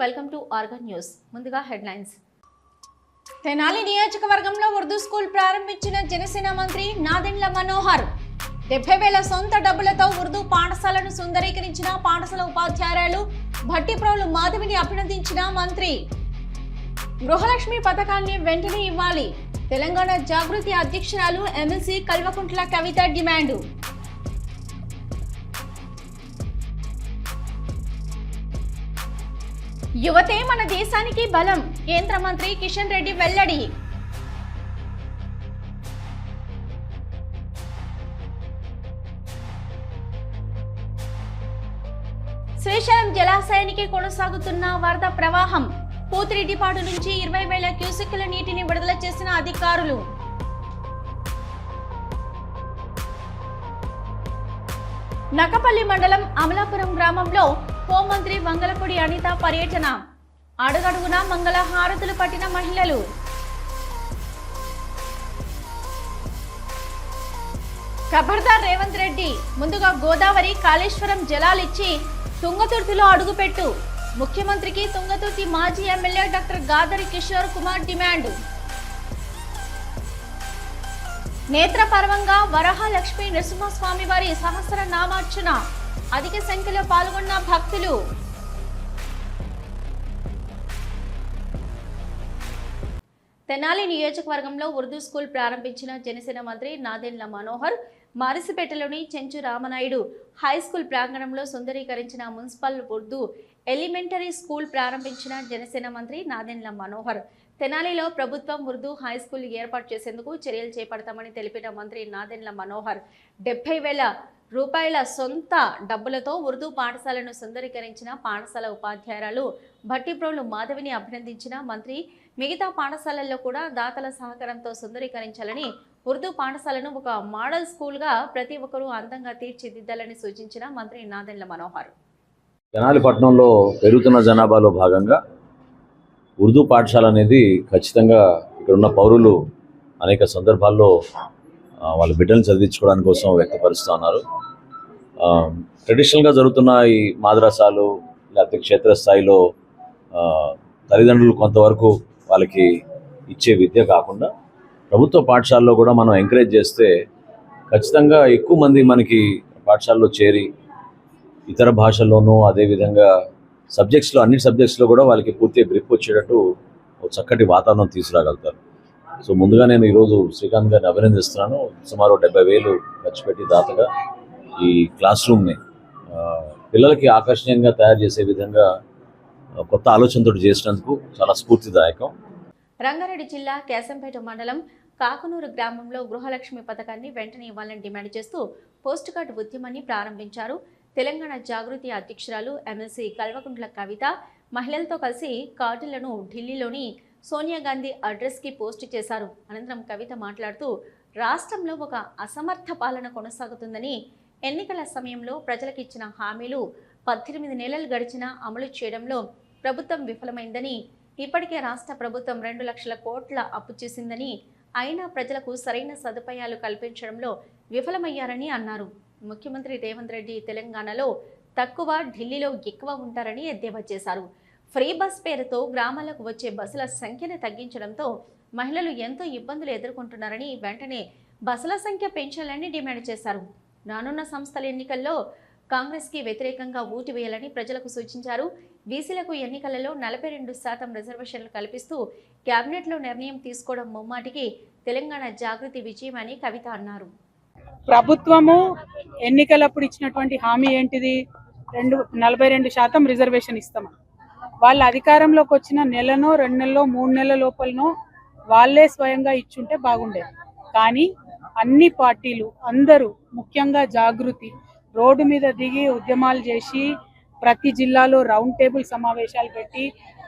Welcome to organ news. ముందుగా headlines. Tenali నియోజకవర్గంలో Urdu school ప్రారంభించిన జనసేన మంత్రి నాదెండ్ల మనోహర్. డెబ్బై వేల సొంత డబ్బులతో ఉర్దూ పాఠశాలను సుందరీకరించిన పాఠశాల ఉపాధ్యాయురాలు భట్టిప్రోలు మాధవిని అభినందించిన మంత్రి. గృహలక్ష్మి పథకాన్ని వెంటనే ఇవ్వాలి. తెలంగాణ జాగృతి అధ్యక్షురాలు ఎమ్మెల్సీ కల్వకుంట్ల కవిత డిమాండు. యువతే మన దేశానికి బలం కేంద్ర మంత్రి కిషన్ రెడ్డి వెల్లడి. శ్రీశైలం జలాశయానికి కొనసాగుతున్న వరద ప్రవాహం. పూతిరెడ్డిపాడు నుంచి ఇరవై వేల క్యూసెక్కుల నీటిని విడుదల చేసిన అధికారులు. నకపల్లి మండలం అమలాపురం గ్రామంలో హోంమంత్రి మంగళపూడి అనిత పర్యటన. అడుగడుగునా మంగళ హారతులు పట్టిన మహిళలు. ఖబర్దార్ రేవంత్ రెడ్డి ముందుగా గోదావరి కాళేశ్వరం జలాలిచ్చి తుంగతుర్తిలో అడుగుపెట్టు. ముఖ్యమంత్రికి తుంగతుర్తి మాజీ MLA doctor Gadari Kishore Kumar demand. నేత్రపర్వంగా Varahalakshmi Narasimhaswamy వారి సహస్ర నామార్చన అధిక సంఖ్యలో పాల్గొన్న భక్తులు. తెనాలి నియోజకవర్గంలో ఉర్దూ స్కూల్ ప్రారంభించిన జనసేన మంత్రి నాదెండ్ల మనోహర్ మారిసిపేటలోని చెంచు రామనాయుడు హై స్కూల్ ప్రాంగణంలో సుందరీకరించిన మున్సిపల్ ఉర్దూ ఎలిమెంటరీ స్కూల్ ప్రారంభించిన జనసేన మంత్రి నాదెండ్ల మనోహర్. తెనాలిలో ప్రభుత్వం ఉర్దూ హై స్కూల్ ఏర్పాటు చేసేందుకు చర్యలు చేపడతామని తెలిపిన మంత్రి నాదెండ్ల మనోహర్. డెబ్బై వేల రూపాయల సొంత డబ్బులతో ఉర్దూ పాఠశాలను సుందరీకరించిన పాఠశాల ఉపాధ్యాయురాలు భట్టిప్రోలు మాధవిని అభినందించిన మంత్రి మిగతా పాఠశాలల్లో కూడా దాతల సహకారంతో సుందరీకరించాలని ఉర్దూ పాఠశాలను ఒక మోడల్ స్కూల్గా ప్రతి ఒక్కరూ అందంగా తీర్చిదిద్దాలని సూచించిన మంత్రి నాదెండ్ల మనోహర్. తెనాలి పెరుగుతున్న జనాభాలో భాగంగా ఉర్దూ పాఠశాల అనేది ఖచ్చితంగా ఇక్కడున్న పౌరులు అనేక సందర్భాల్లో వాళ్ళ బిడ్డలను చదివించుకోవడానికి కోసం వ్యక్తపరుస్తూ ఉన్నారు. ట్రెడిషనల్గా జరుగుతున్న ఈ మాద్రాసాలు లేకపోతే క్షేత్రస్థాయిలో తల్లిదండ్రులు కొంతవరకు వాళ్ళకి ఇచ్చే విద్య కాకుండా ప్రభుత్వ పాఠశాలలో కూడా మనం ఎంకరేజ్ చేస్తే ఖచ్చితంగా ఎక్కువ మంది మనకి పాఠశాలలో చేరి ఇతర భాషల్లోనూ అదేవిధంగా సబ్జెక్ట్స్లో అన్ని సబ్జెక్ట్స్లో కూడా వాళ్ళకి పూర్తిగా గ్రిప్ వచ్చేటట్టు ఒక చక్కటి వాతావరణం తీసుకురాగలుగుతారు. సో ముందుగా నేను ఈరోజు శ్రీకాంత్ గారిని అభినందిస్తున్నాను. సుమారు డెబ్బై వేలు ఖర్చు పెట్టి దాతగా ఈ క్లాస్ రూమ్ని పిల్లలకి ఆకర్షణీయంగా తయారు చేసే విధంగా కొత్త ఆలోచనతో చేసినందుకు చాలా స్ఫూర్తిదాయకం. రంగారెడ్డి జిల్లా కేశంపేట మండలం కాకునూరు గ్రామంలో గృహలక్ష్మి పథకాన్ని వెంటనే ఇవ్వాలని డిమాండ్ చేస్తూ పోస్ట్ కార్డు ఉద్యమాన్ని ప్రారంభించారు. తెలంగాణ జాగృతి అధ్యక్షురాలు ఎమ్మెల్సీ కల్వకుంట్ల కవిత. మహిళలతో కలిసి కార్డులను ఢిల్లీలోని సోనియా గాంధీ అడ్రస్కి పోస్ట్ చేశారు. అనంతరం కవిత మాట్లాడుతూ రాష్ట్రంలో ఒక అసమర్థ పాలన కొనసాగుతుందని ఎన్నికల సమయంలో ప్రజలకు ఇచ్చిన హామీలు పద్దెనిమిది నెలలు గడిచినా అమలు చేయడంలో ప్రభుత్వం విఫలమైందని ఇప్పటికే రాష్ట్ర ప్రభుత్వం రెండు లక్షల కోట్ల అప్పు చేసిందని అయినా ప్రజలకు సరైన సదుపాయాలు కల్పించడంలో విఫలమయ్యారని అన్నారు. ముఖ్యమంత్రి రేవంత్ రెడ్డి తెలంగాణలో తక్కువ ఢిల్లీలో ఎక్కువ ఉంటారని ఎద్దేవా చేశారు. ఫ్రీ బస్ పేరుతో గ్రామాలకు వచ్చే బస్సుల సంఖ్యను తగ్గించడంతో మహిళలు ఎంతో ఇబ్బందులు ఎదుర్కొంటున్నారని వెంటనే బస్సుల సంఖ్య పెంచాలని డిమాండ్ చేశారు. రానున్న సంస్థల ఎన్నికల్లో కాంగ్రెస్కి వ్యతిరేకంగా ఓటు వేయాలని ప్రజలకు సూచించారు. బీసీలకు ఎన్నికలలో నలభై రెండు శాతం రిజర్వేషన్లు కల్పిస్తూ కేబినెట్లో నిర్ణయం తీసుకోవడం ముమ్మాటికి తెలంగాణ జాగృతి విజయం అని కవిత అన్నారు. ప్రభుత్వము ఎన్నికలప్పుడు ఇచ్చినటువంటి హామీ ఏంటిది? రెండు నలభై రెండు శాతం రిజర్వేషన్ ఇస్తాం వాళ్ళ అధికారంలోకి వచ్చిన నెలనో రెండు నెలలో మూడు నెలల లోపలనో వాళ్ళే స్వయంగా ఇచ్చుంటే బాగుండేది. కానీ అన్ని పార్టీలు అందరూ ముఖ్యంగా జాగృతి రోడ్డు మీద దిగి ఉద్యమాలు చేసి ప్రతి జిల్లాలో రౌండ్ టేబుల్ సమావేశాలు పెట్టి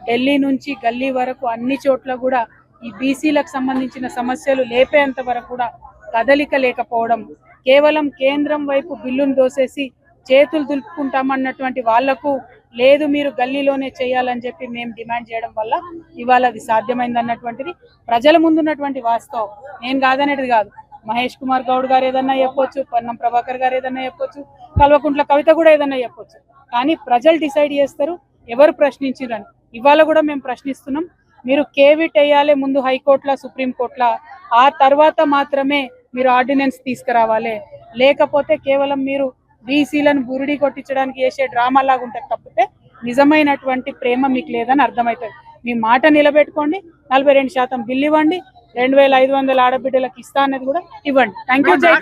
ఢిల్లీ నుంచి గల్లీ వరకు అన్ని చోట్ల కూడా ఈ బీసీలకు సంబంధించిన సమస్యలు లేపేంత వరకు కూడా కదలిక లేకపోవడం కేవలం కేంద్రం వైపు బిల్లును దోసేసి చేతులు దులుపుకుంటామన్నటువంటి వాళ్ళకు లేదు మీరు గల్లీలోనే చేయాలని చెప్పి మేము డిమాండ్ చేయడం వల్ల ఇవాళ అది సాధ్యమైంది అన్నటువంటిది ప్రజల ముందున్నటువంటి వాస్తవం. నేను కాదనేది కాదు. మహేష్ కుమార్ గౌడ్ గారు ఏదన్నా చెప్పొచ్చు పొన్నం ప్రభాకర్ గారు ఏదన్నా చెప్పొచ్చు కల్వకుంట్ల కవిత కూడా ఏదన్నా చెప్పొచ్చు. కానీ ప్రజలు డిసైడ్ చేస్తారు ఎవరు ప్రశ్నించారని ఇవాళ కూడా మేము ప్రశ్నిస్తున్నాం మీరు కేవిట్ వేయాలి ముందు హైకోర్టుల సుప్రీంకోర్టుల ఆ తర్వాత మాత్రమే మీరు ఆర్డినెన్స్ తీసుకురావాలి. లేకపోతే కేవలం మీరు బీసీలను బురిడి కొట్టించడానికి చేసే డ్రామా లాగా ఉంటుంది తప్పితే నిజమైనటువంటి ప్రేమ మీకు లేదని అర్థమవుతుంది. మీ మాట నిలబెట్టుకోండి నలభై రెండు శాతం బిల్లు ఇవ్వండి రెండు వేల ఐదు వందల ఆడబిడ్డలకు ఇస్తా అనేది కూడా ఇవ్వండి. థ్యాంక్ యూ జై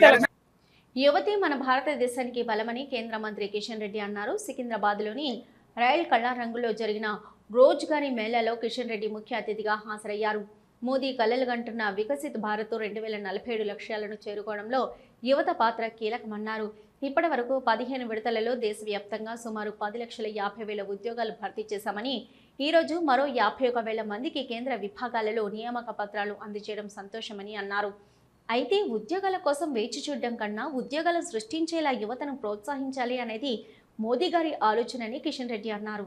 యువతి మన భారతదేశానికి బలమని కేంద్ర మంత్రి కిషన్ రెడ్డి అన్నారు. సికింద్రాబాద్లోని రైల్ కళారంగులో జరిగిన రోజ్గారీ మేళాలో కిషన్ రెడ్డి ముఖ్య అతిథిగా హాజరయ్యారు. మోదీ కలలు కంటున్న వికసిత్ భారత్ రెండు వేల నలభై ఏడు లక్ష్యాలను చేరుకోవడంలో యువత పాత్ర కీలకమన్నారు. ఇప్పటి వరకు పదిహేను విడతలలో దేశవ్యాప్తంగా సుమారు పది లక్షల యాభై వేల ఉద్యోగాలు భర్తీ చేశామని ఈరోజు మరో యాభై ఒక వేల మందికి కేంద్ర విభాగాలలో నియామక పత్రాలు అందజేయడం సంతోషమని అన్నారు. అయితే ఉద్యోగాల కోసం వేచి చూడడం కన్నా ఉద్యోగాలు సృష్టించేలా యువతను ప్రోత్సహించాలి అనేది మోదీ గారి ఆలోచనని కిషన్ రెడ్డి అన్నారు.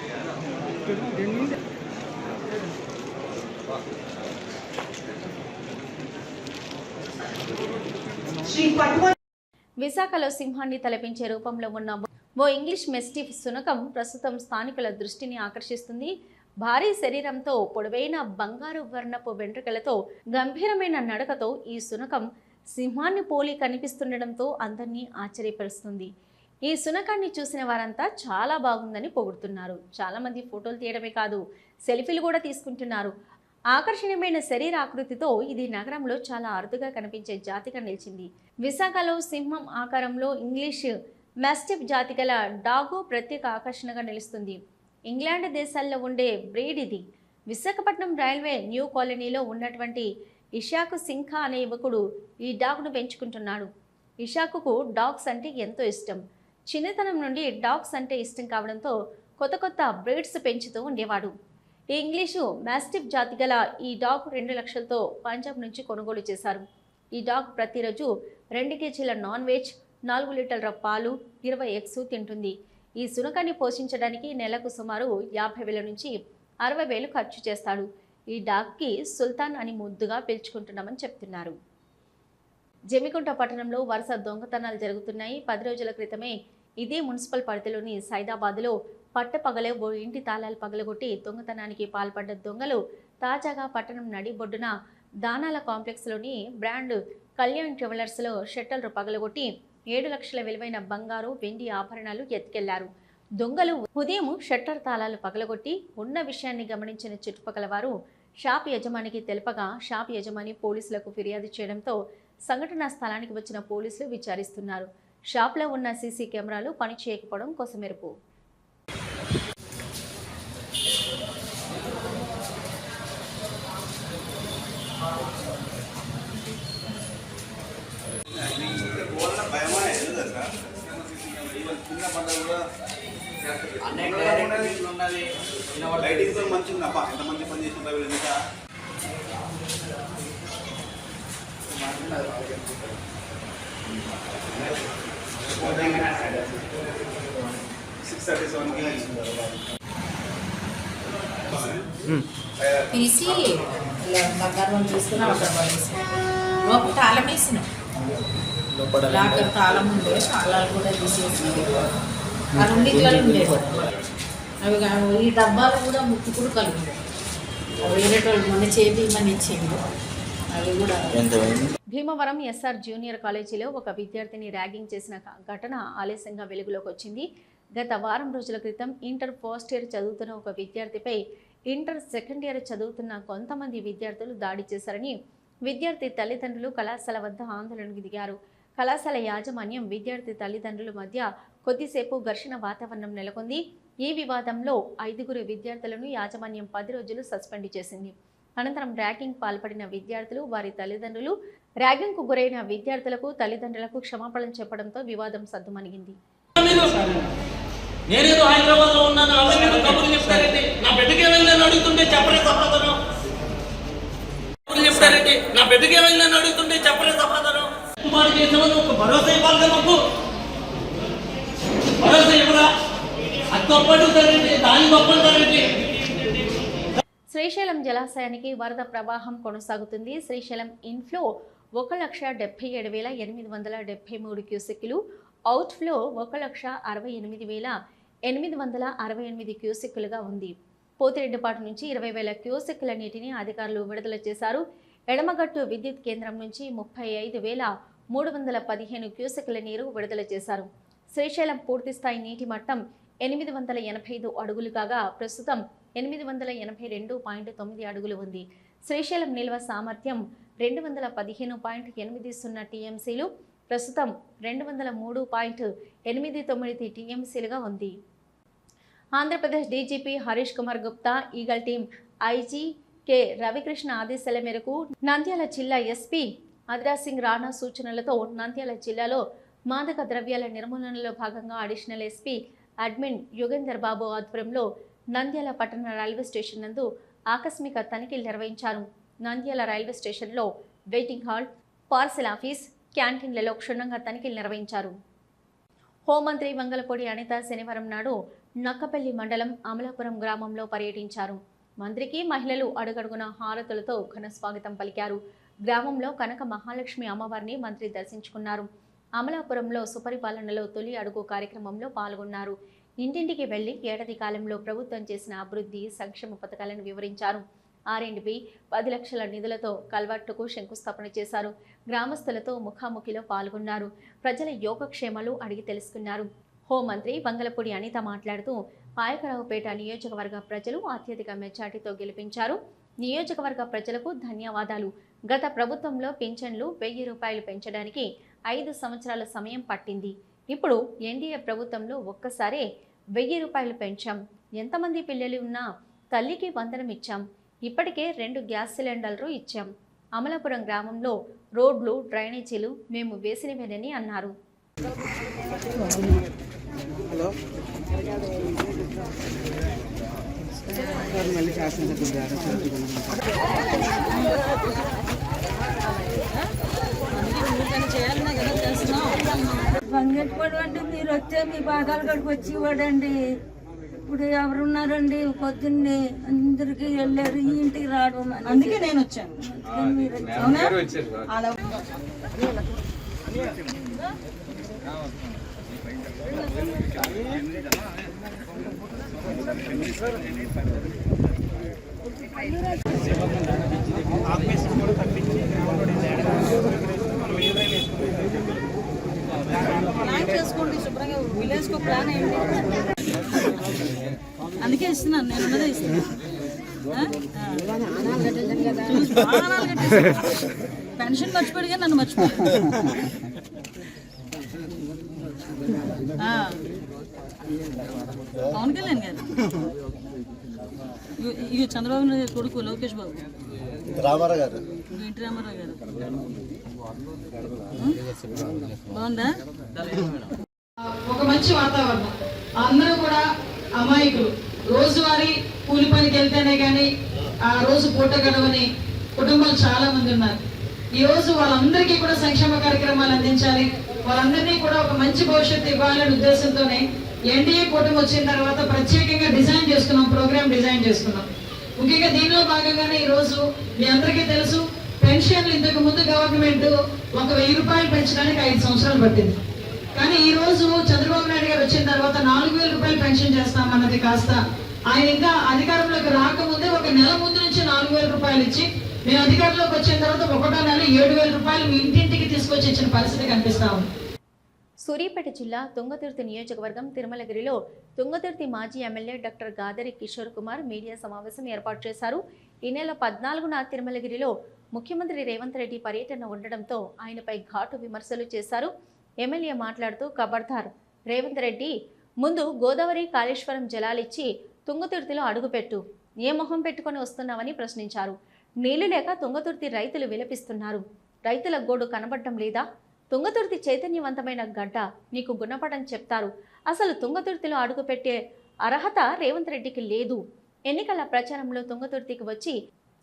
విశాఖలో సింహాన్ని తలపించే రూపంలో ఉన్న ఓ ఇంగ్లీష్ మెస్టిఫ్ శునకం ప్రస్తుతం స్థానికుల దృష్టిని ఆకర్షిస్తుంది. భారీ శరీరంతో పొడవైన బంగారు వర్ణపు వెంట్రుకలతో గంభీరమైన నడకతో ఈ శునకం సింహాన్ని పోలి కనిపిస్తుండడంతో అందరినీ ఆశ్చర్యపరుస్తుంది. ఈ సునకాన్ని చూసిన వారంతా చాలా బాగుందని పొగుడుతున్నారు. చాలామంది ఫోటోలు తీయడమే కాదు సెల్ఫీలు కూడా తీసుకుంటున్నారు. ఆకర్షణీయమైన శరీర ఆకృతితో ఇది నగరంలో చాలా అరుదుగా కనిపించే జాతిగా నిలిచింది. విశాఖలో సింహం ఆకారంలో ఇంగ్లీష్ మెస్టిఫ్ జాతి గల డాగో ప్రత్యేక ఆకర్షణగా నిలుస్తుంది. ఇంగ్లాండ్ దేశాల్లో ఉండే బ్రీడ్ ఇది. విశాఖపట్నం రైల్వే న్యూ కాలనీలో ఉన్నటువంటి ఇషాకు సింఖా అనే యువకుడు ఈ డాగ్ను పెంచుకుంటున్నాడు. ఇషాకుకు డాగ్స్ అంటే ఎంతో ఇష్టం. చిన్నతనం నుండి డాగ్స్ అంటే ఇష్టం కావడంతో కొత్త కొత్త బ్రీడ్స్ పెంచుతూ ఉండేవాడు. ఇంగ్లీషు మాస్టిఫ్ జాతి గల ఈ డాగ్ రెండు లక్షలతో పంజాబ్ నుంచి కొనుగోలు చేశారు. ఈ డాగ్ ప్రతిరోజు రెండు కేజీల నాన్ వెజ్ నాలుగు లీటర్ల పాలు ఇరవై ఎగ్స్ తింటుంది. ఈ సునకాన్ని పోషించడానికి నెలకు సుమారు యాభై వేల నుంచి అరవై వేలు ఖర్చు చేస్తాడు. ఈ డాగ్కి సుల్తాన్ అని ముద్దుగా పిలుచుకుంటున్నామని చెప్తున్నారు. జమికుంట పట్టణంలో వరుస దొంగతనాలు జరుగుతున్నాయి. పది రోజుల క్రితమే ఇదే మున్సిపల్ పరిధిలోని సైదాబాద్లో పట్టపగలే ఓ ఇంటి తాళాలు పగలగొట్టి దొంగతనానికి పాల్పడ్డ దొంగలు తాజాగా పట్టణం నడిబొడ్డున దానాల కాంప్లెక్స్లోని బ్రాండ్ కళ్యాణ్ ట్రెవెలర్స్లో షట్టర్లు పగలగొట్టి ఏడు లక్షల విలువైన బంగారు వెండి ఆభరణాలు ఎత్తుకెళ్ళారు. దొంగలు ఉదయం షట్టర్ తాళాలు పగలగొట్టి ఉన్న విషయాన్ని గమనించిన చుట్టుపక్కల వారు షాప్ యజమానికి తెలపగా షాప్ యజమాని పోలీసులకు ఫిర్యాదు చేయడంతో సంఘటనా స్థలానికి వచ్చిన పోలీసులు విచారిస్తున్నారు. షాప్లో ఉన్న సీసీ కెమెరాలు పనిచేయకపోవడం కొసమెరుపు. లైటింగ్ మంచిగా ఎంత మంచి పని వీళ్ళు ఇంకా సిక్స్ థర్టీ సెవెన్కి తీసి బంగారం తీసుకుని అక్కడ పడేసి లోపు తాళం వేసినాం. లాకర్ తాళం ఉండే తాళాలు కూడా తీసేసి ఆ రెండిట్లలో ఉండేవి అవి ఈ డబ్బాలు కూడా ముక్కు కూడా కలిగి వేరేటోళ్ళు మొన్న చేపిమని ఇచ్చిండు అవి కూడా భీమవరం ఎస్ఆర్ జూనియర్ కాలేజీలో ఒక విద్యార్థిని ర్యాగింగ్ చేసిన ఘటన ఆలస్యంగా వెలుగులోకి వచ్చింది. గత వారం రోజుల క్రితం ఇంటర్ ఫస్ట్ ఇయర్ చదువుతున్న ఒక విద్యార్థిపై ఇంటర్ సెకండ్ ఇయర్ చదువుతున్న కొంతమంది విద్యార్థులు దాడి చేశారని విద్యార్థి తల్లిదండ్రులు కళాశాల వద్ద ఆందోళనకు దిగారు. కళాశాల యాజమాన్యం విద్యార్థి తల్లిదండ్రుల మధ్య కొద్దిసేపు ఘర్షణ వాతావరణం నెలకొంది. ఈ వివాదంలో ఐదుగురు విద్యార్థులను యాజమాన్యం పది రోజులు సస్పెండ్ చేసింది. అనంతరం ర్యాగింగ్ పాల్పడిన విద్యార్థులు వారి తల్లిదండ్రులు ర్యాగింగ్కు గురైన విద్యార్థులకు తల్లిదండ్రులకు క్షమాపణలు చెప్పడంతో వివాదం సద్దుమణిగింది. నేనేదో హైదరాబాద్లో ఉన్నాను అవన్నీ కబుర్లు చెప్తారండి నా బిడ్డకే ఏమైందని అడుగుతుంటే చెప్పలే సమాధానం కబుర్లు చెప్తారండి నా బిడ్డకే ఏమైందని అడుగుతుంటే చెప్పలే సమాధానం కుమారు చేసేవాళ్ళు ఒక భరోసా ఇవ్వాలి కదా మాకు భరోసా ఇవ్వరా? అది గొప్ప అడుగుతారండి దాన్ని గొప్ప అంటారండి శ్రీశైలం జలాశయానికి వరద ప్రవాహం కొనసాగుతుంది. శ్రీశైలం ఇన్ఫ్లో ఒక లక్ష డెబ్బై ఏడు వేల ఎనిమిది వందల డెబ్బై మూడు క్యూసెక్లు అవుట్ఫ్లో ఒక లక్ష అరవై ఎనిమిది వేల ఎనిమిది వందల అరవై ఎనిమిది క్యూసెక్కులుగా ఉంది. పోతిరెడ్డిపాటు నుంచి ఇరవై వేల క్యూసెక్కుల నీటిని అధికారులు విడుదల చేశారు. ఎడమగట్టు విద్యుత్ కేంద్రం నుంచి ముప్పై ఐదు వేల మూడు వందల పదిహేను క్యూసెక్కుల నీరు విడుదల చేశారు. శ్రీశైలం పూర్తిస్థాయి నీటి మట్టం ఎనిమిది వందల ఎనభై ఐదు అడుగులు కాగా ప్రస్తుతం ఎనిమిది వందల ఎనభై రెండు పాయింట్ తొమ్మిది అడుగులు ఉంది. శ్రీశైలం నిల్వ సామర్థ్యం రెండు వందల పదిహేను పాయింట్ ఎనిమిది సున్నా టీఎంసీలు ప్రస్తుతం రెండు వందల మూడు పాయింట్ ఎనిమిది తొమ్మిది టీఎంసీలుగా ఉంది. Andhra Pradesh DGP Harish Kumar Gupta eagle team IG K Ravikrishna ఆదేశాల మేరకు నంద్యాల జిల్లా ఎస్పీ అదిరాజ్ సింగ్ రాణా సూచనలతో నంద్యాల జిల్లాలో మాదక ద్రవ్యాల నిర్మూలనలో భాగంగా additional SP admin Yugender Babu ఆధ్వర్యంలో నంద్యాల పట్టణ రైల్వే స్టేషన్ నందు ఆకస్మిక తనిఖీలు నిర్వహించారు. నంద్యాల రైల్వే స్టేషన్లో వెయిటింగ్ హాల్ పార్సెల్ ఆఫీస్ క్యాంటీన్లలో క్షుణ్ణంగా తనిఖీలు నిర్వహించారు. హోంమంత్రి మంగళపూడి అనిత శనివారం నాడు నక్కపల్లి మండలం అమలాపురం గ్రామంలో పర్యటించారు. మంత్రికి మహిళలు అడుగడుగున హారతులతో ఘన స్వాగతం పలికారు. గ్రామంలో కనక మహాలక్ష్మి అమ్మవారిని మంత్రి దర్శించుకున్నారు. అమలాపురంలో సుపరిపాలనలో తొలి అడుగు కార్యక్రమంలో పాల్గొన్నారు. ఇంటింటికి వెళ్ళి ఏడాది కాలంలో ప్రభుత్వం చేసిన అభివృద్ధి సంక్షేమ పథకాలను వివరించారు. ఆర్ఎండ్బి పది లక్షల నిధులతో కల్వర్టుకు శంకుస్థాపన చేశారు. గ్రామస్తులతో ముఖాముఖిలో పాల్గొన్నారు. ప్రజల యోగక్షేమాలు అడిగి తెలుసుకున్నారు. హోంమంత్రి వంగలపూడి అనిత మాట్లాడుతూ పాయకరావుపేట నియోజకవర్గ ప్రజలు అత్యధిక మెజార్టీతో గెలిపించారు. నియోజకవర్గ ప్రజలకు ధన్యవాదాలు. గత ప్రభుత్వంలో పింఛన్లు వెయ్యి రూపాయలు పెంచడానికి ఐదు సంవత్సరాల సమయం పట్టింది. ఇప్పుడు ఎన్డీఏ ప్రభుత్వంలో ఒక్కసారే వెయ్యి రూపాయలు పెంచాం. ఎంతమంది పిల్లలు ఉన్నా తల్లికి వందనం ఇచ్చాం. ఇప్పటికే రెండు గ్యాస్ సిలిండర్లు ఇచ్చాం. అమలాపురం గ్రామంలో రోడ్లు డ్రైనేజీలు మేము వేసినవేనని అన్నారు. వంగెట్టుకోడు అంటే మీరు వచ్చే మీ బాగాలు గడికి వచ్చి ఇవ్వడండి. ఇప్పుడు ఎవరున్నారండి? పొద్దున్నే అందరికి వెళ్ళారు ఈ ఇంటికి రావడం అందుకే నేను వచ్చాను. ప్లాన్ చేసుకోండి శుభ్రంగా. విలేజ్కు ప్లాన్ అయ్యింది అందుకే ఇస్తున్నాను నేను ఉన్నదే ఇస్తున్నాను. పెన్షన్ మర్చిపోయాడు కానీ నన్ను మర్చిపోయాడు. ఆ. పవన్ కళ్యాణ్ గారు. ఇగో- ఇగో చంద్రబాబు నాయుడు కొడుకు లోకేష్ బాబు. రామారావు గారు. ఎన్టీ రామారావు గారు. బాగుందా? ఒక మంచి వాతావరణం. అందరూ కూడా అమాయకులు. రోజువారీ కూలి పనికి వెళ్తేనే కానీ ఆ రోజు పూట గడవని కుటుంబాలు చాలా మంది ఉన్నారు. ఈ రోజు వాళ్ళందరికీ కూడా సంక్షేమ కార్యక్రమాలు అందించాలి. వాళ్ళందరినీ కూడా ఒక మంచి భవిష్యత్తు ఇవ్వాలనే ఉద్దేశంతోనే ఎన్డీఏ కూటమి వచ్చిన తర్వాత ప్రత్యేకంగా డిజైన్ చేసుకున్నాం ప్రోగ్రామ్ డిజైన్ చేసుకున్నాం. ముఖ్యంగా దీనిలో భాగంగానే ఈరోజు మీ అందరికీ తెలుసు పెన్షన్లు ఇంతకు ముందు గవర్నమెంట్ ఒక వెయ్యి రూపాయలు పెంచడానికి ఐదు సంవత్సరాలు పట్టింది. కానీ ఈ రోజు చంద్రబాబు నాయుడు గారు వచ్చిన తర్వాత నాలుగు వేల రూపాయలు పెన్షన్ చేస్తామన్నది కాస్త ఆయన ఇంకా అధికారంలోకి రాకముందే ఒక నెల ముందు నుంచి నాలుగు వేల రూపాయలు ఇచ్చి నేను అధికారంలోకి వచ్చిన తర్వాత ఒకటో నెల ఏడు వేల రూపాయలు మీ ఇంటింటికి తీసుకొచ్చి ఇచ్చిన పరిస్థితి కనిపిస్తా ఉంది. సూర్యాపేట జిల్లా తుంగతుర్తి నియోజకవర్గం తిరుమలగిరిలో తుంగతుర్తి మాజీ MLA doctor Gadari Kishore Kumar media సమావేశం ఏర్పాటు చేశారు. ఈ నెల పద్నాలుగున తిరుమలగిరిలో ముఖ్యమంత్రి రేవంత్ రెడ్డి పర్యటన ఉండడంతో ఆయనపై ఘాటు విమర్శలు చేశారు. ఎమ్మెల్యే మాట్లాడుతూ ఖబర్దార్ రేవంత్ రెడ్డి ముందు గోదావరి కాళేశ్వరం జలాలిచ్చి తుంగతుర్తిలో అడుగుపెట్టు. ఏ మొహం పెట్టుకొని వస్తున్నావని ప్రశ్నించారు. నీళ్ళు లేక తుంగతుర్తి రైతులు విలపిస్తున్నారు. రైతుల గోడు కనబడటం లేదా? తుంగతుర్తి చైతన్యవంతమైన గడ్డ. నీకు గుణపడని చెప్తారు. అసలు తుంగతుర్తిలో అడుగుపెట్టే అర్హత రేవంత్ రెడ్డికి లేదు. ఎన్నికల ప్రచారంలో తుంగతుర్తికి వచ్చి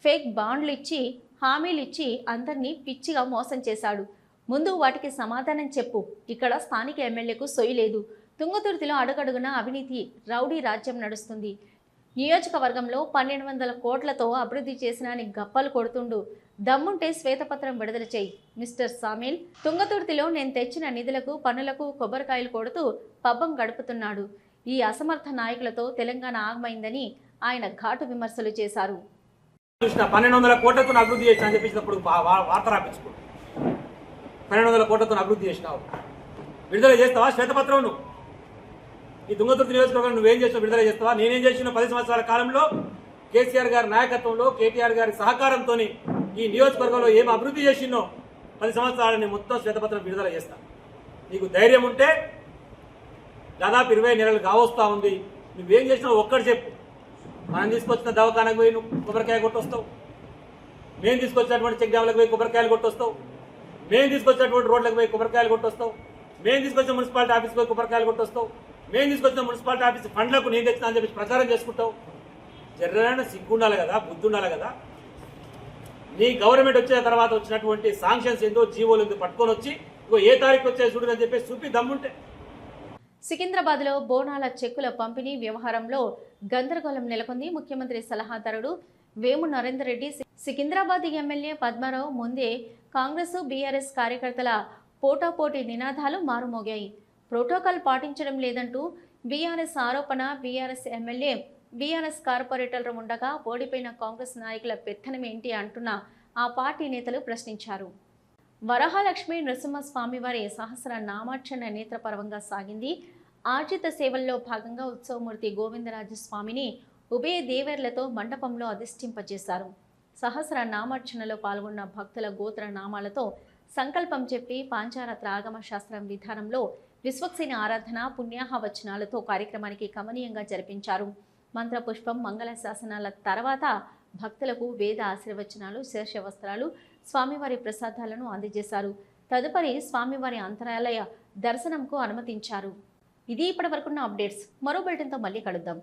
ఫేక్ బాండ్లు ఇచ్చి హామీలు ఇచ్చి అందరినీ పిచ్చిగా మోసం చేశాడు. ముందు వాటికి సమాధానం చెప్పు. ఇక్కడ స్థానిక ఎమ్మెల్యేకు సొయ్యి లేదు. తుంగతుర్తిలో అడుగడుగున అవినీతి రౌడీ రాజ్యం నడుస్తుంది. నియోజకవర్గంలో పన్నెండు వందల కోట్లతో అభివృద్ధి చేసిన అని గప్పలు కొడుతుండు. దమ్ముంటే శ్వేతపత్రం విడుదల చేయి. మిస్టర్ సామిల్ తుంగతుర్తిలో నేను తెచ్చిన నిధులకు పనులకు కొబ్బరికాయలు కొడుతూ పబ్బం గడుపుతున్నాడు. ఈ అసమర్థ నాయకులతో తెలంగాణ ఆగమైందని ఆయన ఘాటు విమర్శలు చేశారు. పన్నెండు వందల కోట్లతో అభివృద్ధి చేసి అని చెప్పించినప్పుడు వార్త రాపించుకోండి పన్నెండు వందల కోట్లతో అభివృద్ధి చేసినావు. విడుదల చేస్తావా? శ్వేతపత్రం నువ్వు ఈ దుంగతుర్తి నియోజకవర్గం నువ్వేం చేస్తావు? విడుదల చేస్తావా? నేనేం చేసిన పది సంవత్సరాల కాలంలో కేసీఆర్ గారి నాయకత్వంలో కేటీఆర్ గారి సహకారంతో ఈ నియోజకవర్గంలో ఏం అభివృద్ధి చేసినో పది సంవత్సరాలని మొత్తం శ్వేతపత్రం విడుదల చేస్తా. నీకు ధైర్యం ఉంటే దాదాపు ఇరవై నెలలు కావస్తా ఉంది. నువ్వేం చేసినావు ఒక్కటి చెప్పు. మనం తీసుకొచ్చిన దవాఖానకు పోయి నువ్వు కొబ్బరికాయ కొట్టొస్తావు. మేము తీసుకొచ్చినటువంటి చెక్ డ్యామ్లకు పోయి కొబ్బరికాయలు కొట్టొస్తావు. మేము తీసుకొచ్చినటువంటి రోడ్లకు పోయి కొబ్బరికాయలు కొట్టొస్తావు మేము తీసుకొచ్చిన మున్సిపాలిటీ ఆఫీస్ పోయి కొబ్బరికాయలు కొట్టొస్తావు మేము తీసుకొచ్చిన మున్సిపాలిటీ ఆఫీస్ ఫండ్లకు నేను తెచ్చినా అని చెప్పి ప్రచారం చేసుకుంటావు జర్రైన సిగ్గు ఉండాలి కదా బుద్ధి ఉండాలి కదా? నీ గవర్నమెంట్ వచ్చిన తర్వాత వచ్చినటువంటి సాంక్షన్స్ ఏందో జీవోలు ఏందో పట్టుకొని వచ్చి ఇంకో ఏ తారీఖు వచ్చే చూడు అని చెప్పి చూపి దమ్ముంటే. సికింద్రాబాద్లో బోనాల చెక్కుల పంపిణీ వ్యవహారంలో గందరగోళం నెలకొంది. ముఖ్యమంత్రి సలహాదారుడు వేము నరేందర్ రెడ్డి. సికింద్రాబాద్ ఎమ్మెల్యే పద్మారావు ముందే కాంగ్రెస్ బీఆర్ఎస్ కార్యకర్తల పోటాపోటీ నినాదాలు మారుమోగాయి. ప్రోటోకాల్ పాటించడం లేదంటూ బీఆర్ఎస్ ఆరోపణ బీఆర్ఎస్ ఎమ్మెల్యే బీఆర్ఎస్ కార్పొరేటర్లు ఉండగా ఓడిపోయిన కాంగ్రెస్ నాయకుల పెత్తనం ఏంటి అంటున్న ఆ పార్టీ నేతలు ప్రశ్నించారు. వరహాలక్ష్మి నరసింహస్వామి వారి సహస్ర నామార్చన నేత్రపర్వంగా సాగింది. ఆర్జిత సేవల్లో భాగంగా ఉత్సవమూర్తి గోవిందరాజ స్వామిని ఉభయ దేవేర్లతో మండపంలో అధిష్ఠింపజేశారు. సహస్ర నామార్చనలో పాల్గొన్న భక్తుల గోత్ర నామాలతో సంకల్పం చెప్పి పాంచారత్ర ఆగమ శాస్త్రం విధానంలో విశ్వక్సేన ఆరాధన పుణ్యాహ వచనాలతో కార్యక్రమానికి కమనీయంగా జరిపించారు. మంత్రపుష్పం మంగళ శాసనాల తర్వాత భక్తులకు వేద ఆశీర్వచనాలు శీర్ష వస్త్రాలు స్వామివారి ప్రసాదాలను అందజేశారు. తదుపరి స్వామివారి అంతరాలయ దర్శనంకు అనుమతించారు. ఇది ఇప్పటి వరకున్న అప్డేట్స్. మరో బులెటిన్తో మళ్ళీ కలుద్దాం.